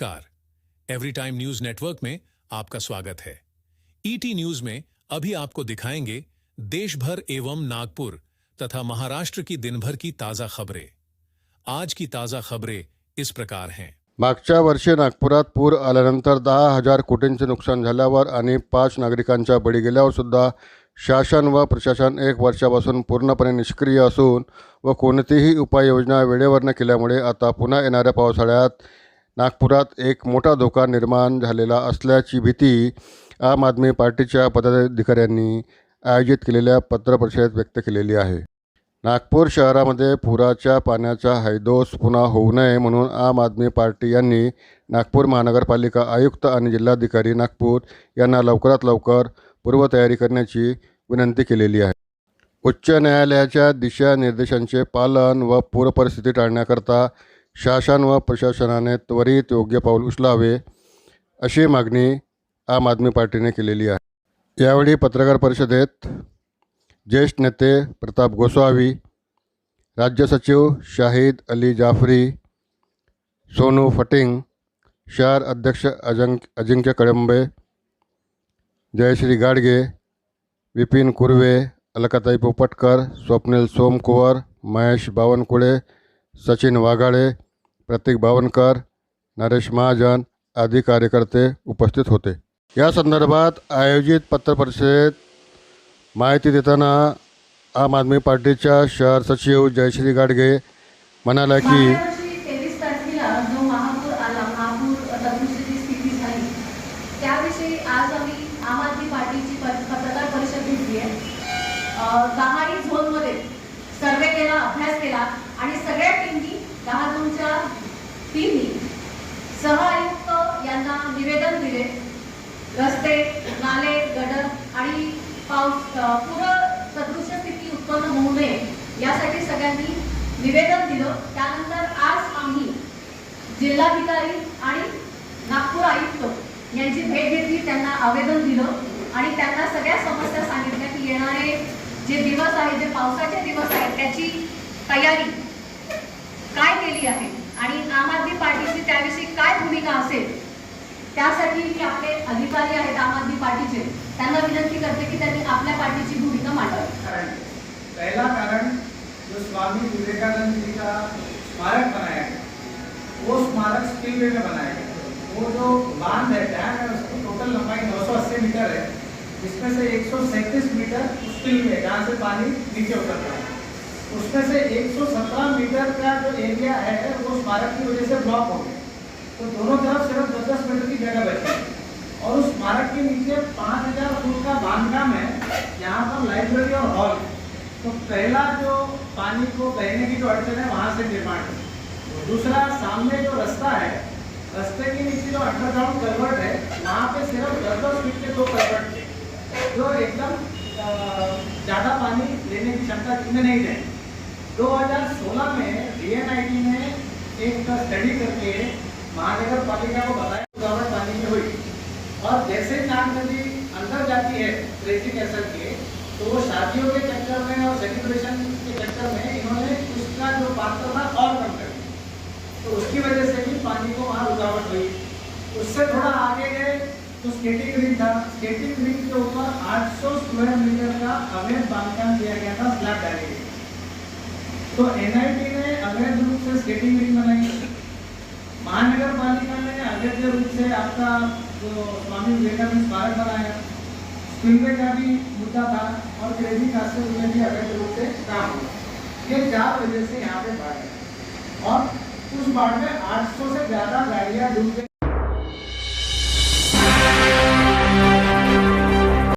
नमस्कार। Every time news network में आपका स्वागत है। ईटी न्यूज़ में अभी आपको दिखाएँगे देश भर एवं नागपुर तथा महाराष्ट्र की दिन भर की ताज़ा खबरें। आज की ताज़ा खबरें इस प्रकार हैं। मागच्या वर्षी नागपुरात पूर आल्यानंतर दहा हज़ार कोटींचे नुकसान झाल्यावर आणि पाच नागरिकांच्या बळी गेल्यावर शासन व प्रशासन एक वर्षापासून पूर्णपणे निष्क्रिय असून व कोणतीही उपाययोजना वेळेवर न केल्यामुळे आता पुन्हा येणाऱ्या पावसाळ्यात नागपुरात एक मोठा धोका निर्माण झालेला असल्याची भीती आम आदमी पार्टीच्या पदाधिकाऱ्यांनी आयोजित केलेल्या पत्रपरिषदेत व्यक्त केलेली आहे. नागपूर शहरामध्ये पुराच्या पाण्याचा हैदोस पुन्हा होऊ नये म्हणून आम आदमी पार्टी यांनी नागपूर महानगरपालिका आयुक्त आणि जिल्हाधिकारी नागपूर यांना लवकरात लवकर पूर्वतयारी करण्याची विनंती केलेली आहे. उच्च न्यायालयाच्या दिशानिर्देशांचे पालन व पूरपरिस्थिती टाळण्याकरता शासन व प्रशासनाने त्वरित योग्य पाऊल उचलावे, अशी मागणी आम आदमी पार्टीने केलेली आहे. यावेळी पत्रकार परिषदेत ज्येष्ठ नेते प्रताप गोसावी राज्य सचिव शाहिद अली जाफरी, सोनू फटिंग शहर अध्यक्ष अजंक, अजिंक्य कळंबे, जयश्री गाडगे, विपिन कुर्वे, अलकाताई पोपटकर, स्वप्नील सोमकुवर, महेश बावनकुळे, सचिन वाघाळे प्रतीक बावनकर नरेश महाजन आदी कार्यकर्ते उपस्थित होते. या संदर्भात आयोजित पत्रपरिषदेत माहिती देताना आम आदमी पार्टीच्या शहर सचिव जयश्री गाडगे म्हणाल्या की सर्वे केला अभ्यास केला आणि सह आयुक्त यांना निवेदन दिले. रस्ते नाले गडर आणि पाऊस पूर सदृश्य स्थिती उत्पन्न होऊ नये यासाठी सगळ्यांनी निवेदन दिलं. त्यानंतर आज आम्ही जिल्हाधिकारी आणि नागपूर आयुक्त यांची भेट घेतली त्यांना आवेदन दिलं आणि त्यांना सगळ्या समस्या सांगितल्या की येणारे जे दिवस आहेत जे पावसाचे दिवस आहेत त्याची तयारी काय केली आहे? आणि आम आदमी पार्टीची अधिकारी आम आदमी पार्टीचे, त्यांना विनंती करते भूमिका मांडावी. पहला कारण जो स्वामी विवेकानंद जी का स्मारक बनाया गया वो स्मारक स्पिलवे में बनाया गया वो जो बाँध है, डैम है, उसकी टोटल लंबाई 980 मीटर है, जिसमें से 137 मीटर स्पिलवे जहाँ से पानी नीचे उतरता है। उसमें से 117 मीटर का जो एरिया है, वो स्मारक की वजह से ब्लॉक हो गया। तो दोनों तरफ़ सिर्फ़ दस दस मीटर की जगह बची है। और उस स्मारक के नीचे पाँच हज़ार फुट का बांधकाम है यहाँ पर लाइब्रेरी और हॉल। तो पहला जो पानी को बहने की जो अड़चन है, वहाँ से निर्माण है। दूसरा, सामने जो रास्ता है, रास्ते के नीचे जो अंडरग्राउंड कलवर्ट है, वहाँ पे सिर्फ़ दस दस फीट के दो कलवर्ट थे, जो एकदम ज़्यादा पानी लेने की क्षमता इनमें नहीं थे 2016 में डीएनआईटी ने एक स्टडी करके महानगर पालिका को बताया रुकावट पानी में हुई। और जैसे नाग नदी अंदर जाती है ट्रेसिंग एसर के तो शादियों के चक्कर में और सेलिब्रेशन के चक्कर में इन्होंने उसका जो पात्र था और कम कर दिया। तो उसकी वजह से भी पानी को वहाँ रुकावट हुई। उससे थोड़ा आगे गए तो स्केटिंग रिंग था। स्केटिंग रिंग के ऊपर 800 स्क्वायर मीटर का अवैध बांधकाम किया गया था स्लैब डाले तो एनआईटी ने अवैध रूप से स्केटिंग रिंग बनाई महानगर पालिका ने अवैध रूप का जो स्वामी विवेकानंद स्मारक बनाया स्पिलवे का भी मुद्दा था और क्रेजी कास्टर में भी अवैध रूप से काम हुआ ये चार वजह से यहाँ पे बाढ़ है और उस बाढ़ में 800 से ज़्यादा गाड़ियाँ डूब गई